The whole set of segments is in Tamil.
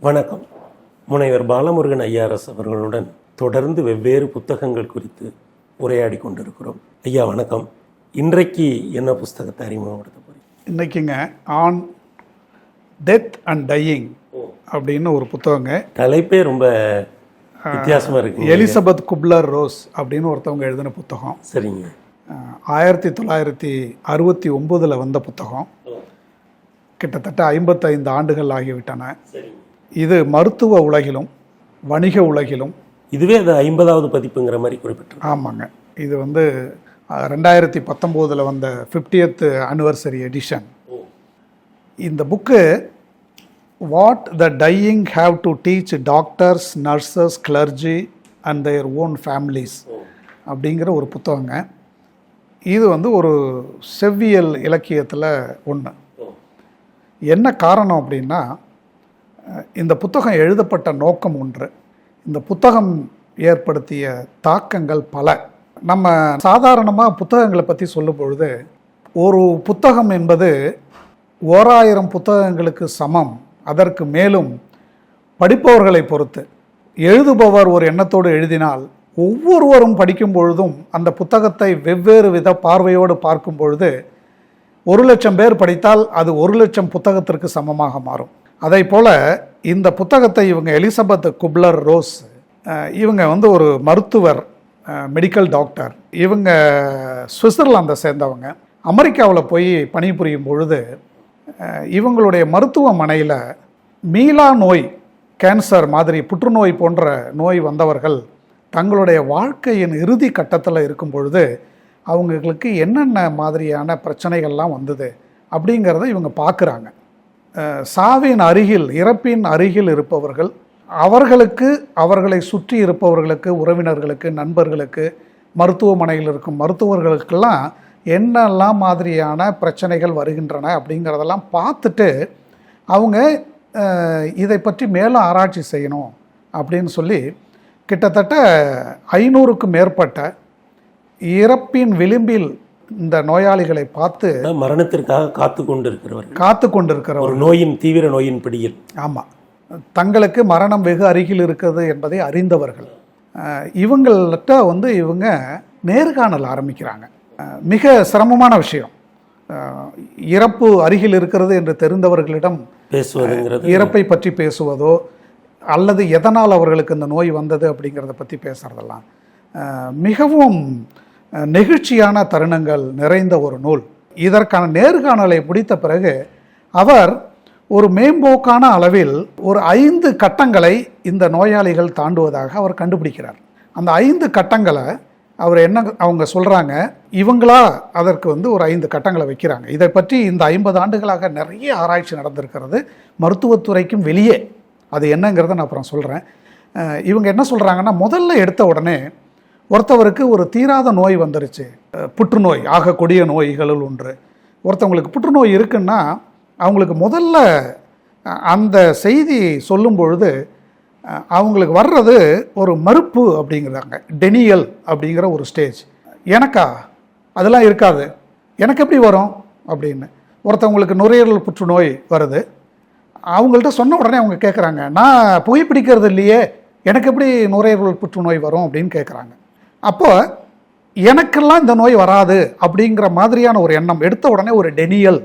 வணக்கம். முனைவர் பாலமுருகன் ஐயாரஸ் அவர்களுடன் தொடர்ந்து வெவ்வேறு புத்தகங்கள் குறித்து உரையாடி கொண்டிருக்கிறோம். ஐயா வணக்கம். இன்றைக்கு என்ன புஸ்தகத்தை அறிமுகப்படுத்த போறீங்க? இன்னைக்குங்க ஆன் டெத் அண்ட் டையிங் அப்படின்னு ஒரு புத்தகங்க. தலைப்பே ரொம்ப வித்தியாசமா இருக்கு எலிசபெத் குப்லர் ரோஸ் அப்படின்னு ஒருத்தவங்க எழுதின புத்தகம். சரிங்க. ஆயிரத்தி தொள்ளாயிரத்தி அறுபத்தி ஒம்போதில் வந்த புத்தகம். கிட்டத்தட்ட ஐம்பத்தைந்து ஆண்டுகள் ஆகிவிட்டன. இது மருத்துவ உலகிலும் வணிக உலகிலும் இதுவே அது ஐம்பதாவது பதிப்புங்கிற மாதிரி குறிப்பிட்டிருக்கு. ஆமாங்க. இது வந்து ரெண்டாயிரத்தி பத்தொம்போதில் வந்த ஃபிஃப்டியத் அனிவர்சரி எடிஷன் இந்த book what the dying have to teach doctors nurses clergy and their own families அப்படிங்கிற ஒரு புத்தகங்க. இது வந்து ஒரு செவ்வியல் இலக்கியத்தில் ஒன்று என்ன காரணம் அப்படின்னா இந்த புத்தகம் எழுதப்பட்ட நோக்கம் ஒன்று. இந்த புத்தகம் ஏற்படுத்திய தாக்கங்கள் பல. நம்ம சாதாரணமாக புத்தகங்களை பற்றி சொல்லும் பொழுது ஒரு புத்தகம் என்பது ஓராயிரம் புத்தகங்களுக்கு சமம். அதற்கு மேலும் படிப்பவர்களை பொறுத்து. எழுதுபவர் ஒரு எண்ணத்தோடு எழுதினால் ஒவ்வொருவரும் படிக்கும் பொழுதும் அந்த புத்தகத்தை வெவ்வேறு வித பார்வையோடு பார்க்கும் பொழுது ஒரு லட்சம் பேர் படித்தால் அது ஒரு லட்சம் புத்தகத்திற்கு சமமாக மாறும். அதை போல் இந்த புத்தகத்தை இவங்க எலிசபெத் குப்லர் ரோஸ் இவங்க வந்து ஒரு மருத்துவர் மெடிக்கல் டாக்டர் இவங்க சுவிட்சர்லாந்தை சேர்ந்தவங்க. அமெரிக்காவில் போய் பணிபுரியும் பொழுது இவங்களுடைய மருத்துவமனையில் மீளா நோய் கேன்சர் மாதிரி புற்றுநோய் போன்ற நோய் வந்தவர்கள் தங்களுடைய வாழ்க்கையின் இறுதி கட்டத்தில் இருக்கும் பொழுது அவங்களுக்கு என்னென்ன மாதிரியான பிரச்சனைகள்லாம் வந்தது அப்படிங்கிறத இவங்க பார்க்குறாங்க சாவின் அருகில் இறப்பின் அருகில் இருப்பவர்கள் அவர்களுக்கு அவர்களை சுற்றி இருப்பவர்களுக்கு உறவினர்களுக்கு நண்பர்களுக்கு மருத்துவமனையில் இருக்கும் மருத்துவர்களுக்கெல்லாம் என்னெல்லாம் மாதிரியான பிரச்சனைகள் வருகின்றன அப்படிங்கிறதெல்லாம் பார்த்துட்டு அவங்க இதை பற்றி மேலும் ஆராய்ச்சி செய்யணும் அப்படின்னு சொல்லி கிட்டத்தட்ட ஐநூறுக்கும் மேற்பட்ட இறப்பின் விளிம்பில் இந்த நோயாளிகளை பார்த்து மரணத்திற்காக காத்து கொண்டு இருக்கிறவர்கள் காத்து கொண்டிருக்கிறவர் ஒரு நோயின் தீவிர நோயின் பிடியில். ஆமாம் தங்களுக்கு மரணம் வெகு அருகில் இருக்கிறது என்பதை அறிந்தவர்கள். இவங்கள்ட்ட வந்து இவங்க நேர்காணல் ஆரம்பிக்கிறாங்க. மிக சிரமமான விஷயம். இறப்பு அருகில் இருக்கிறது என்று தெரிந்தவர்களிடம் பேசுவதுங்கிறது. இறப்பை பற்றி பேசுவதோ அல்லது எதனால் அவர்களுக்கு இந்த நோய் வந்தது அப்படிங்கிறத பற்றி பேசுகிறதெல்லாம் மிகவும் நெகிழ்ச்சியான தருணங்கள் நிறைந்த ஒரு நூல். இதற்கான நேர்காணலை முடித்த பிறகு அவர் ஒரு மேம்போக்கான அளவில் ஒரு ஐந்து கட்டங்களை இந்த நோயாளிகள் தாண்டுவதாக அவர் கண்டுபிடிக்கிறார். அந்த ஐந்து கட்டங்களை அவர் என்ன அவங்க சொல்கிறாங்க இவங்களா அதற்கு வந்து ஒரு ஐந்து கட்டங்களை வைக்கிறாங்க. இதை பற்றி இந்த ஐம்பது ஆண்டுகளாக நிறைய ஆராய்ச்சி நடந்திருக்கிறது. மருத்துவத்துறைக்கும் வெளியே. அது என்னங்கிறத நான் அப்புறம் சொல்கிறேன் இவங்க என்ன சொல்கிறாங்கன்னா முதல்ல எடுத்த உடனே ஒருத்தவருக்கு ஒரு தீராத நோய் வந்துருச்சு. புற்றுநோய் ஆகக்கூடிய நோய்களுள் ஒன்று. ஒருத்தவங்களுக்கு புற்றுநோய் இருக்குன்னா அவங்களுக்கு முதல்ல அந்த செய்தி சொல்லும் பொழுது அவங்களுக்கு வர்றது ஒரு மறுப்பு அப்படிங்கிறாங்க. டெனியல் அப்படிங்கிற ஒரு ஸ்டேஜ் எனக்கா? அதெல்லாம் இருக்காது. எனக்கு எப்படி வரும்? அப்படின்னு. ஒருத்தவங்களுக்கு நுரையீரல் புற்றுநோய் வருது. அவங்கள்ட்ட சொன்ன உடனே அவங்க கேட்குறாங்க நான் புகைப்பிடிக்கிறது இல்லையே. எனக்கு எப்படி நுரையீரல் புற்றுநோய் வரும் அப்படின்னு கேட்குறாங்க அப்போ எனக்கெல்லாம் இந்த நோய் வராது அப்படிங்கிற மாதிரியான ஒரு எண்ணம் எடுத்த உடனே ஒரு டெனியல்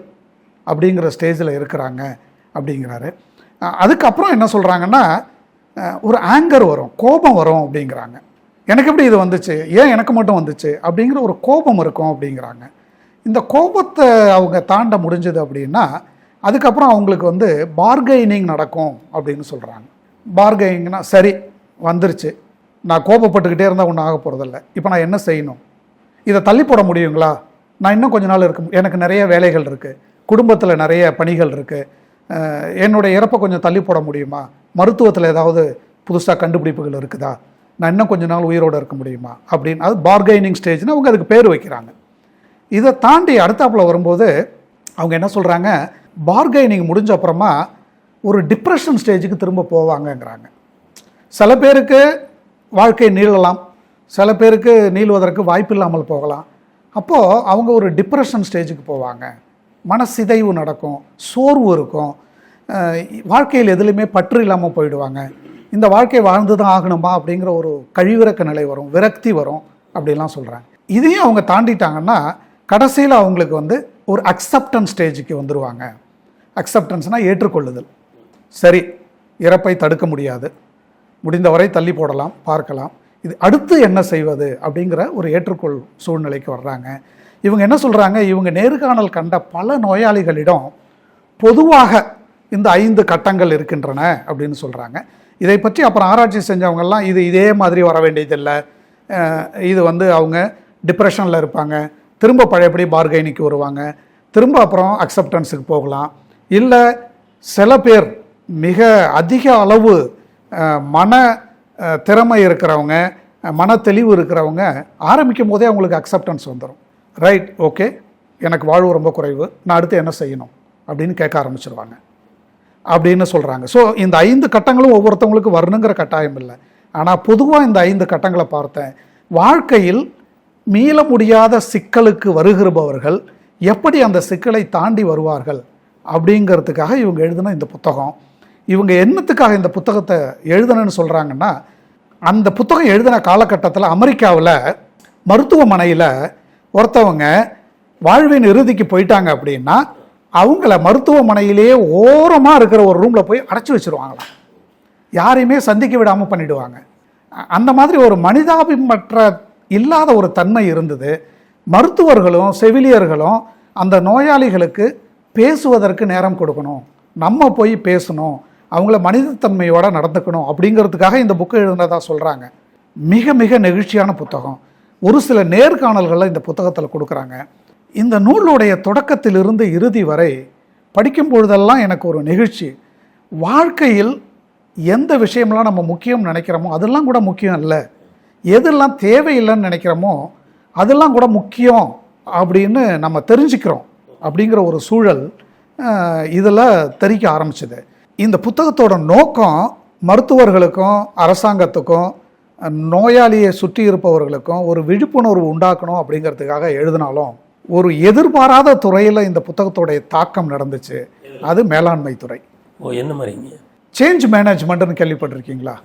அப்படிங்கிற ஸ்டேஜில் இருக்கிறாங்க அப்படிங்கிறாரு. அதுக்கப்புறம் என்ன சொல்கிறாங்கன்னா ஒரு ஆங்கர் வரும் கோபம் வரும் அப்படிங்கிறாங்க. எனக்கு எப்படி இது வந்துச்சு? ஏன் எனக்கு மட்டும் வந்துச்சு? அப்படிங்கிற ஒரு கோபம் இருக்கும் அப்படிங்கிறாங்க. இந்த கோபத்தை அவங்க தாண்ட முடிஞ்சது அப்படின்னா அதுக்கப்புறம் அவங்களுக்கு வந்து பார்கெய்னிங் நடக்கும் அப்படின்னு சொல்கிறாங்க பார்கெனிங்னா சரி வந்துருச்சு. நான் கோபப்பட்டுக்கிட்டே இருந்தால் ஒன்றும் ஆக போகிறதில்ல இப்போ நான் என்ன செய்யணும்? இதை தள்ளி போட முடியுங்களா? நான் இன்னும் கொஞ்ச நாள் இருக்கு எனக்கு நிறைய வேலைகள் இருக்குது குடும்பத்தில் நிறைய பணிகள் இருக்குது என்னுடைய இறப்பை கொஞ்சம் தள்ளி போட முடியுமா? மருத்துவத்தில் ஏதாவது புதுசாக கண்டுபிடிப்புகள் இருக்குதா? நான் இன்னும் கொஞ்ச நாள் உயிரோடு இருக்க முடியுமா? அப்படின்னு அது பார்கெனிங் ஸ்டேஜ்னு அவங்க அதுக்கு பேர் வைக்கிறாங்க. இதை தாண்டி அடுத்தாப்பில் வரும்போது அவங்க என்ன சொல்கிறாங்க பார்கெனிங் முடிஞ்ச அப்புறமா ஒரு டிப்ரெஷன் ஸ்டேஜுக்கு திரும்ப போவாங்கங்கிறாங்க. சில பேருக்கு வாழ்க்கை நீளலாம். சில பேருக்கு நீளுவதற்கு வாய்ப்பு இல்லாமல் போகலாம். அப்போது அவங்க ஒரு டிப்ரெஷன் ஸ்டேஜுக்கு போவாங்க. மனசிதைவு நடக்கும். சோர்வு இருக்கும். வாழ்க்கையில் எதுலையுமே பற்று இல்லாமல் போயிடுவாங்க. இந்த வாழ்க்கை வாழ்ந்து தான் ஆகணுமா அப்படிங்கிற ஒரு கழிவிறக்க நிலை வரும். விரக்தி வரும். அப்படிலாம் சொல்கிறாங்க இதையும் அவங்க தாண்டிட்டாங்கன்னா கடைசியில் அவங்களுக்கு வந்து ஒரு அக்செப்டன்ஸ் ஸ்டேஜுக்கு வந்துடுவாங்க அக்செப்டன்ஸ்னால் ஏற்றுக்கொள்ளுதல். சரி இறப்பை தடுக்க முடியாது. முடிந்தவரை தள்ளி போடலாம் பார்க்கலாம். இது அடுத்து என்ன செய்வது அப்படிங்கிற ஒரு ஏற்றுக்கொள் சூழ்நிலைக்கு வர்றாங்க. இவங்க என்ன சொல்கிறாங்க இவங்க நேர்காணல் கண்ட பல நோயாளிகளிடம் பொதுவாக இந்த ஐந்து கட்டங்கள் இருக்கின்றன அப்படின்னு சொல்கிறாங்க இதை பற்றி அப்புறம் ஆராய்ச்சி செஞ்சவங்கெல்லாம் இது இதே மாதிரி வர வேண்டியதில்லை. இது வந்து அவங்க டிப்ரெஷனில் இருப்பாங்க. திரும்ப பழையபடி பார்கைனிக்கு வருவாங்க. திரும்ப அப்புறம் அக்செப்டன்ஸுக்கு போகலாம். இல்லை சில பேர் மிக அதிக அளவு மன திறமை இருக்கிறவங்க மன தெளிவு இருக்கிறவங்க ஆரம்பிக்கும் போதே அவங்களுக்கு அக்செப்டன்ஸ் வந்துடும் ரைட் ஓகே எனக்கு வாழ்வு ரொம்ப குறைவு. நான் அடுத்து என்ன செய்யணும்? அப்படின்னு கேட்க ஆரம்பிச்சிருவாங்க. அப்படின்னு சொல்கிறாங்க ஸோ இந்த ஐந்து கட்டங்களும் ஒவ்வொருத்தவங்களுக்கு வரணுங்கிற கட்டாயம் இல்லை. ஆனால் பொதுவாக இந்த ஐந்து கட்டங்களை பார்த்தேன். வாழ்க்கையில் மீள முடியாத சிக்கலுக்கு வருகிறபவர்கள் எப்படி அந்த சிக்கலை தாண்டி வருவார்கள்? அப்படிங்கிறதுக்காக இவங்க எழுதின இந்த புத்தகம். இவங்க என்னத்துக்காக இந்த புத்தகத்தை எழுதணும்னு சொல்கிறாங்கன்னா அந்த புத்தகம் எழுதின காலகட்டத்தில் அமெரிக்காவில் மருத்துவமனையில் ஒருத்தவங்க வாழ்வின் இறுதிக்கு போயிட்டாங்க அப்படின்னா அவங்கள மருத்துவமனையிலேயே ஓரமாக இருக்கிற ஒரு ரூமில் போய் அடைச்சி வச்சுருவாங்களாம். யாரையுமே சந்திக்க விடாமல் பண்ணிடுவாங்க. அந்த மாதிரி ஒரு மனிதாபிமற்ற இல்லாத ஒரு தன்மை இருந்தது. மருத்துவர்களும் செவிலியர்களும் அந்த நோயாளிகளுக்கு பேசுவதற்கு நேரம் கொடுக்கணும். நம்ம போய் பேசணும். அவங்கள மனிதத்தன்மையோட நடந்துக்கணும் அப்படிங்கிறதுக்காக இந்த புக்கை எழுதுனதா சொல்கிறாங்க மிக மிக நெகிழ்ச்சியான புத்தகம். ஒரு சில நேர்காணல்களை இந்த புத்தகத்தில் கொடுக்குறாங்க. இந்த நூலுடைய தொடக்கத்திலிருந்து இறுதி வரை படிக்கும் பொழுதெல்லாம் எனக்கு ஒரு நெகிழ்ச்சி. வாழ்க்கையில் எந்த விஷயம்லாம் நம்ம முக்கியம் நினைக்கிறோமோ அதெல்லாம் கூட முக்கியம் இல்லை. எதெல்லாம் தேவையில்லைன்னு நினைக்கிறோமோ அதெல்லாம் கூட முக்கியம் அப்படின்னு நம்ம தெரிஞ்சுக்கிறோம் அப்படிங்கிற ஒரு சூழல் இதில் தெரிக்க ஆரம்பிச்சது. இந்த புத்தகத்தோட நோக்கம் மருத்துவர்களுக்கும் அரசாங்கத்துக்கும் நோயாளியை சுற்றி இருப்பவர்களுக்கும் ஒரு விழிப்புணர்வு உண்டாக்கணும் அப்படிங்கிறதுக்காக எழுதினாலும் ஒரு எதிர்பாராத துறையில் இந்த புத்தகத்தோடைய தாக்கம் நடந்துச்சு. அது மேலாண்மை துறை. ஓ என்ன மாதிரிங்க சேஞ்ச் மேனேஜ்மெண்ட்னு கேள்விப்பட்டிருக்கீங்களா?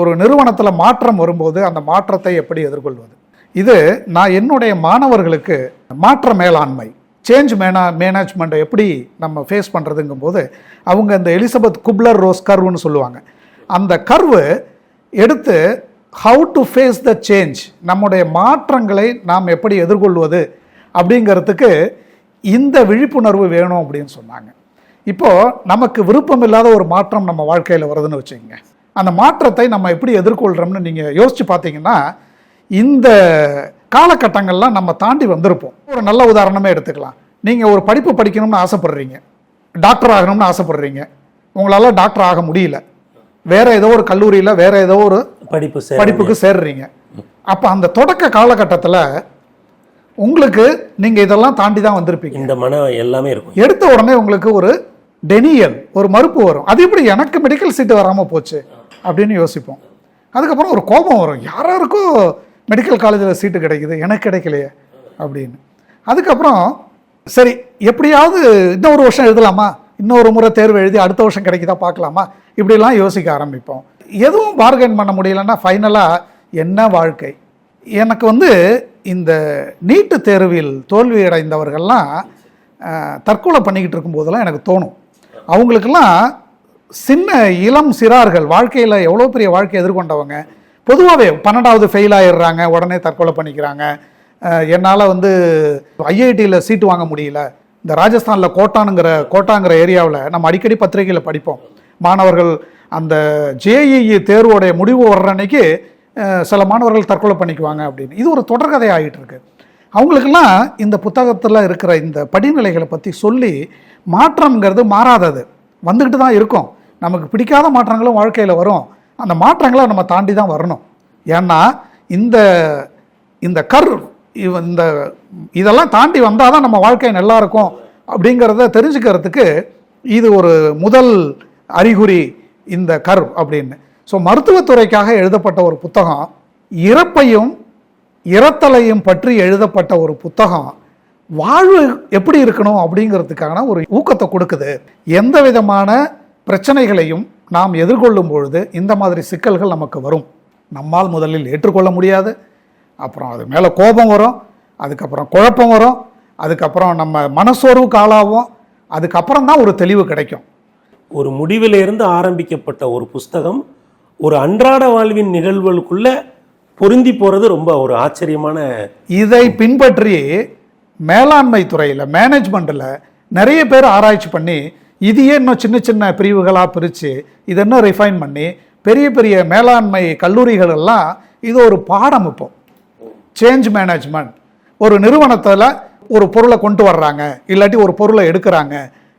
ஒரு நிறுவனத்தில் மாற்றம் வரும்போது அந்த மாற்றத்தை எப்படி எதிர்கொள்வது? இது நான் என்னுடைய மாணவர்களுக்கு மாற்ற மேலாண்மை. சேஞ்ச் மேனா மேனேஜ்மெண்ட்டை எப்படி நம்ம ஃபேஸ் பண்ணுறதுங்கும் போது அவங்க இந்த எலிசபெத் குப்லர் ரோஸ் கர்வுன்னு சொல்லுவாங்க. அந்த கர்வு எடுத்து how to face the change நம்முடைய மாற்றங்களை நாம் எப்படி எதிர்கொள்வது அப்படிங்கிறதுக்கு இந்த விழிப்புணர்வு வேணும் அப்படின்னு சொன்னாங்க. இப்போது நமக்கு விருப்பம் இல்லாத ஒரு மாற்றம் நம்ம வாழ்க்கையில் வருதுன்னு வச்சுக்கோங்க. அந்த மாற்றத்தை நம்ம எப்படி எதிர்கொள்கிறோம்னு நீங்கள் யோசித்து பார்த்தீங்கன்னா இந்த காலகட்டங்கள்லாம் நம்ம தாண்டி வந்திருப்போம். ஒரு நல்ல உதாரணமே எடுத்துக்கலாம். நீங்கள் ஒரு படிப்பு படிக்கணும்னு ஆசைப்படுறீங்க. டாக்டர் ஆகணும்னு ஆசைப்படுறீங்க. உங்களால் டாக்டர் ஆக முடியல. வேற ஏதோ ஒரு கல்லூரியில் வேற ஏதோ ஒரு படிப்பு படிப்புக்கு சேர்றீங்க. அப்போ அந்த தொடக்க காலகட்டத்தில் உங்களுக்கு நீங்கள் இதெல்லாம் தாண்டி தான் வந்திருப்பீங்க. இந்த மனம் எல்லாமே இருக்கும். எடுத்த உடனே உங்களுக்கு ஒரு டெனியல் ஒரு மறுப்பு வரும். அது எப்படி எனக்கு மெடிக்கல் சீட்டு வராமல் போச்சு? அப்படின்னு யோசிப்போம். அதுக்கப்புறம் ஒரு கோபம் வரும். யாராருக்கும் மெடிக்கல் காலேஜில் சீட்டு கிடைக்குது. எனக்கு கிடைக்கலையே அப்படின்னு. அதுக்கப்புறம் சரி எப்படியாவது இன்னொரு வருஷம் எழுதலாமா? இன்னொரு முறை தேர்வு எழுதி அடுத்த வருஷம் கிடைக்குதா பார்க்கலாமா? இப்படிலாம் யோசிக்க ஆரம்பிப்போம். எதுவும் பார்கெயின் பண்ண முடியலன்னா ஃபைனலாக என்ன வாழ்க்கை? எனக்கு வந்து இந்த நீட்டு தேர்வில் தோல்வி அடைந்தவர்கள்லாம் தற்கொலை பண்ணிக்கிட்டு இருக்கும்போதெல்லாம் எனக்கு தோணும். அவங்களுக்கெல்லாம் சின்ன இளம் சிறார்கள் வாழ்க்கையில் எவ்வளோ பெரிய வாழ்க்கை எதிர்கொண்டவங்க பொதுவாகவே பன்னெண்டாவது ஃபெயில் ஆயிடுறாங்க உடனே தற்கொலை பண்ணிக்கிறாங்க. என்னால் வந்து ஐஐடியில் சீட்டு வாங்க முடியல. இந்த ராஜஸ்தானில் கோட்டானுங்கிற கோட்டாங்கிற ஏரியாவில் நம்ம அடிக்கடி பத்திரிகையில் படிப்போம். மாணவர்கள் அந்த ஜேஇஇ தேர்வோடைய முடிவு வர்ற அன்னைக்கு சில மாணவர்கள் தற்கொலை பண்ணிக்குவாங்க அப்படின்னு. இது ஒரு தொடர்கதை ஆகிட்டு இருக்கு அவங்களுக்கெல்லாம் இந்த புத்தகத்தில் இருக்கிற இந்த படிநிலைகளை பற்றி சொல்லி மாற்றம்ங்கிறது மாறாதது. வந்துக்கிட்டு தான் இருக்கும். நமக்கு பிடிக்காத மாற்றங்களும் வாழ்க்கையில் வரும். அந்த மாற்றங்களை நம்ம தாண்டி தான் வரணும். ஏன்னா இந்த இந்த கர் இந்த இதெல்லாம் தாண்டி வந்தால் தான் நம்ம வாழ்க்கை நல்லா இருக்கும் அப்படிங்கிறத தெரிஞ்சுக்கிறதுக்கு இது ஒரு முதல் அறிகுறி இந்த கர்வ் அப்படின்னு. ஸோ மருத்துவத்துறைக்காக எழுதப்பட்ட ஒரு புத்தகம் இறப்பையும் இறத்தலையும் பற்றி எழுதப்பட்ட ஒரு புத்தகம் வாழ்வு எப்படி இருக்கணும் அப்படிங்கிறதுக்கான ஒரு ஊக்கத்தை கொடுக்குது. எந்த விதமான பிரச்சனைகளையும் நாம் எதிர்கொள்ளும் பொழுது இந்த மாதிரி சிக்கல்கள் நமக்கு வரும். நம்மால் முதலில் ஏற்றுக்கொள்ள முடியாது. அப்புறம் அது மேலே கோபம் வரும். அதுக்கப்புறம் குழப்பம் வரும். அதுக்கப்புறம் நம்ம மனசோர்வுக்கு ஆளாகும் அதுக்கப்புறம் தான் ஒரு தெளிவு கிடைக்கும். ஒரு முடிவிலிருந்து ஆரம்பிக்கப்பட்ட ஒரு புஸ்தகம் ஒரு அன்றாட வாழ்வின் நிகழ்வுகளுக்குள்ள பொருந்தி போறது ரொம்ப ஒரு ஆச்சரியமான இதை பின்பற்றி மேலாண்மை துறையில் மேனேஜ்மெண்ட்டில் நிறைய பேர் ஆராய்ச்சி பண்ணி இதையே இன்னும் சின்ன சின்ன பிரிவுகளாக பிரித்து இதை இன்னும் ரிஃபைன் பண்ணி பெரிய பெரிய மேலாண்மை கல்லூரிகளெல்லாம் இது ஒரு பாடம் இப்போ. சேஞ்ச் மேனேஜ்மெண்ட் ஒரு நிறுவனத்தில் ஒரு பொருளை கொண்டு வர்றாங்க. இல்லாட்டி ஒரு பொருளை எடுக்கிறாங்க.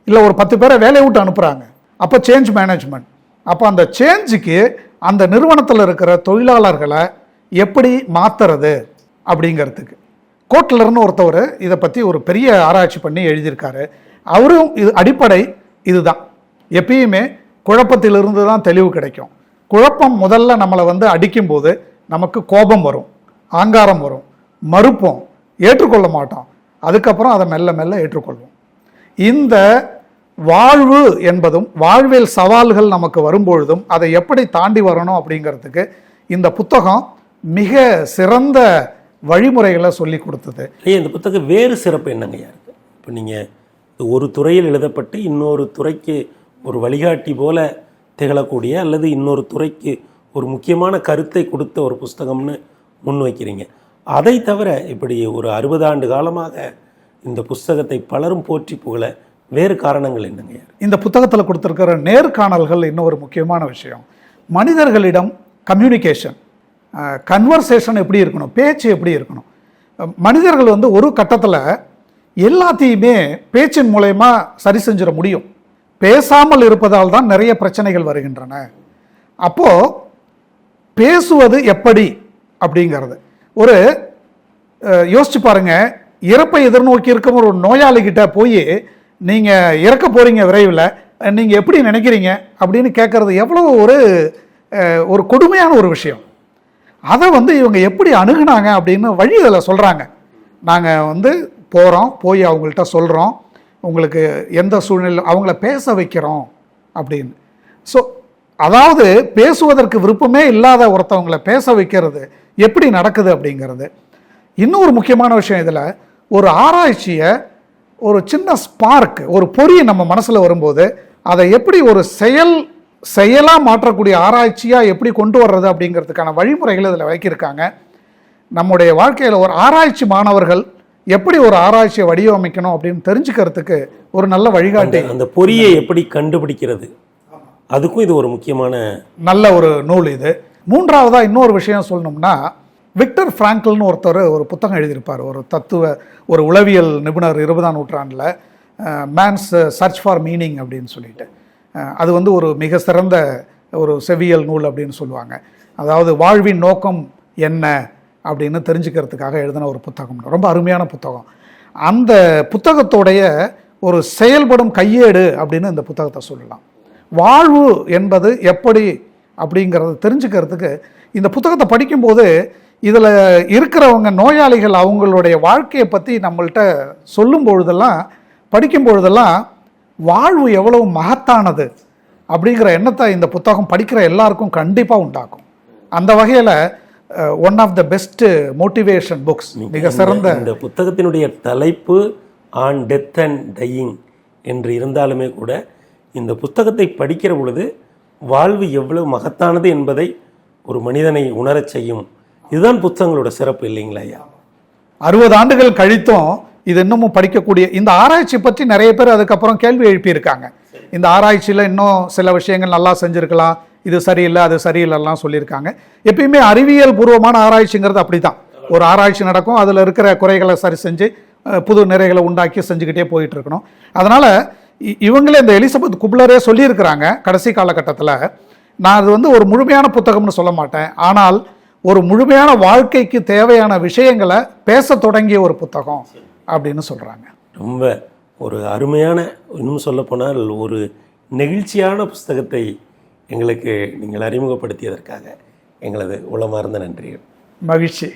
இல்லை ஒரு பத்து பேரை வேலையை விட்டு அனுப்புகிறாங்க அப்போ சேஞ்ச் மேனேஜ்மெண்ட் அப்போ அந்த சேஞ்சுக்கு அந்த நிறுவனத்தில் இருக்கிற தொழிலாளர்களை எப்படி மாற்றுறது அப்படிங்கிறதுக்கு. கோட்லர்னு ஒருத்தவர் இதை பற்றி ஒரு பெரிய ஆராய்ச்சி பண்ணி எழுதியிருக்காரு. அவரும் இது அடிப்படை இதுதான். எப்பயுமே குழப்பத்திலிருந்து தான் தெளிவு கிடைக்கும். குழப்பம் முதல்ல நம்மளை வந்து அடிக்கும்போது நமக்கு கோபம் வரும் ஆங்காரம் வரும் மறுப்போம் ஏற்றுக்கொள்ள மாட்டோம். அதுக்கப்புறம் அதை மெல்ல மெல்ல ஏற்றுக்கொள்வோம். இந்த வாழ்வு என்பதும் வாழ்வியல் சவால்கள் நமக்கு வரும்பொழுதும் அதை எப்படி தாண்டி வரணும் அப்படிங்கிறதுக்கு இந்த புத்தகம் மிக சிறந்த வழிமுறைகளை சொல்லி கொடுத்தது. ஐயா இந்த புத்தகம் வேறு சிறப்பு என்னங்கய்யா இருக்குது இப்போ நீங்கள் ஒரு துறையில் எழுதப்பட்டு இன்னொரு துறைக்கு ஒரு வழிகாட்டி போல திகழக்கூடிய அல்லது இன்னொரு துறைக்கு ஒரு முக்கியமான கருத்தை கொடுத்த ஒரு புஸ்தகம்னு முன்வைக்கிறீங்க. அதை தவிர இப்படி ஒரு அறுபது ஆண்டு காலமாக இந்த புஸ்தகத்தை பலரும் போற்றி புகழ வேறு காரணங்கள் என்னங்க? இந்த புத்தகத்தில் கொடுத்துருக்கிற நேர்காணல்கள் இன்னும் ஒரு முக்கியமான விஷயம். மனிதர்களிடம் கம்யூனிகேஷன் கன்வர்சேஷன் எப்படி இருக்கணும் பேச்சு எப்படி இருக்கணும்? மனிதர்கள் வந்து ஒரு கட்டத்தில் எல்லாத்தையுமே பேச்சின் மூலயமா சரி செஞ்சிட முடியும். பேசாமல் இருப்பதால் தான் நிறைய பிரச்சனைகள் வருகின்றன. அப்போது பேசுவது எப்படி அப்படிங்கிறது. ஒரு யோசிச்சு பாருங்க. இறப்பை எதிர்நோக்கி இருக்கும் ஒரு நோயாளிகிட்ட போய் நீங்கள் இறக்க போகிறீங்க விரைவில். நீங்கள் எப்படி நினைக்கிறீங்க? அப்படின்னு கேட்குறது எவ்வளோ ஒரு ஒரு கொடுமையான ஒரு விஷயம். அதை வந்து இவங்க எப்படி அணுகுனாங்க அப்படின்னு வழி இதில் சொல்கிறாங்க நாங்கள் வந்து போகிறோம் போய் அவங்கள்ட்ட சொல்கிறோம் உங்களுக்கு எந்த சூழ்நிலை அவங்கள பேச வைக்கிறோம் அப்படின்னு. ஸோ அதாவது பேசுவதற்கு விருப்பமே இல்லாத ஒருத்தவங்களை பேச வைக்கிறது எப்படி நடக்குது அப்படிங்கிறது. இன்னொரு முக்கியமான விஷயம் இதில் ஒரு ஆராய்ச்சியை ஒரு சின்ன ஸ்பார்க் ஒரு பொறி நம்ம மனசில் வரும்போது அதை எப்படி ஒரு செயல் செயலாக மாற்றக்கூடிய ஆராய்ச்சியாக எப்படி கொண்டு வர்றது அப்படிங்கிறதுக்கான வழிமுறைகள் இதில் வைக்கியிருக்காங்க நம்முடைய வாழ்க்கையில் ஒரு ஆராய்ச்சி மாணவர்கள் எப்படி ஒரு ஆராய்ச்சியை வடிவமைக்கணும் அப்படின்னு தெரிஞ்சுக்கிறதுக்கு ஒரு நல்ல வழிகாட்டி. அந்த பொறியை எப்படி கண்டுபிடிக்கிறது? அதுக்கும் இது ஒரு முக்கியமான நல்ல ஒரு நூல் இது. மூன்றாவதா இன்னொரு விஷயம் சொல்லணும்னா விக்டர் ஃப்ராங்க்ல்னு ஒருத்தர் ஒரு புத்தகம் எழுதியிருப்பார். ஒரு தத்துவ ஒரு உளவியல் நிபுணர் இருபதாம் நூற்றாண்டில் மேன்ஸ் சர்ச் ஃபார் மீனிங் அப்படின்னு சொல்லிட்டு. அது வந்து ஒரு மிக சிறந்த ஒரு செவியல் நூல் அப்படின்னு சொல்லுவாங்க. அதாவது வாழ்வின் நோக்கம் என்ன? அப்படின்னு தெரிஞ்சுக்கிறதுக்காக எழுதின ஒரு புத்தகம். ரொம்ப அருமையான புத்தகம். அந்த புத்தகத்தோடைய ஒரு செயல்படும் கையேடு அப்படின்னு இந்த புத்தகத்தை சொல்லலாம். வாழ்வு என்பது எப்படி அப்படிங்கிறத தெரிஞ்சுக்கிறதுக்கு இந்த புத்தகத்தை படிக்கும்போது இதில் இருக்கிறவங்க நோயாளிகள் அவங்களுடைய வாழ்க்கையை பற்றி நம்மள்கிட்ட சொல்லும் பொழுதெல்லாம் படிக்கும் பொழுதெல்லாம் வாழ்வு எவ்வளவு மகத்தானது அப்படிங்கிற எண்ணத்தை இந்த புத்தகம் படிக்கிற எல்லாருக்கும் கண்டிப்பாக உண்டாக்கும். அந்த வகையில் one of the best motivation books மிக சிறந்த இந்த புத்தகத்தினுடைய தலைப்பு ஆன் டெத் அண்ட் டையிங் என்று இருந்தாலுமே கூட இந்த புத்தகத்தை படிக்கிற பொழுது வாழ்வு எவ்வளவு மகத்தானது என்பதை ஒரு மனிதனை உணரச் செய்யும். இதுதான் புத்தகங்களோட சிறப்பு இல்லைங்களா ஐயா? அறுபது ஆண்டுகள் கழித்தும் இது இன்னமும் படிக்கக்கூடிய இந்த ஆராய்ச்சி பற்றி நிறைய பேர் அதுக்கப்புறம் கேள்வி எழுப்பியிருக்காங்க. இந்த ஆராய்ச்சியில் இன்னும் சில விஷயங்கள் நல்லா செஞ்சுருக்கலாம் இது சரியில்லை அது சரியில்லைலாம் சொல்லியிருக்காங்க. எப்பயுமே அறிவியல் பூர்வமான ஆராய்ச்சிங்கிறது அப்படி தான் ஒரு ஆராய்ச்சி நடக்கும் அதில் இருக்கிற குறைகளை சரி செஞ்சு புது நிறைகளை உண்டாக்கி செஞ்சுக்கிட்டே போயிட்டு இருக்கணும் அதனால் இவங்களே இந்த எலிசபெத் குப்லரே சொல்லியிருக்கிறாங்க கடைசி காலகட்டத்தில் நான் அது வந்து ஒரு முழுமையான புத்தகம்னு சொல்ல மாட்டேன். ஆனால் ஒரு முழுமையான வாழ்க்கைக்கு தேவையான விஷயங்களை பேசத் தொடங்கிய ஒரு புத்தகம் அப்படின்னு சொல்கிறாங்க ரொம்ப ஒரு அருமையான இன்னும் சொல்லப்போனால் ஒரு நெகிழ்ச்சியான புஸ்தகத்தை எங்களுக்கு நீங்கள் அறிமுகப்படுத்தியதற்காக எங்களது உளமார்ந்த நன்றிகள். மகிழ்ச்சி.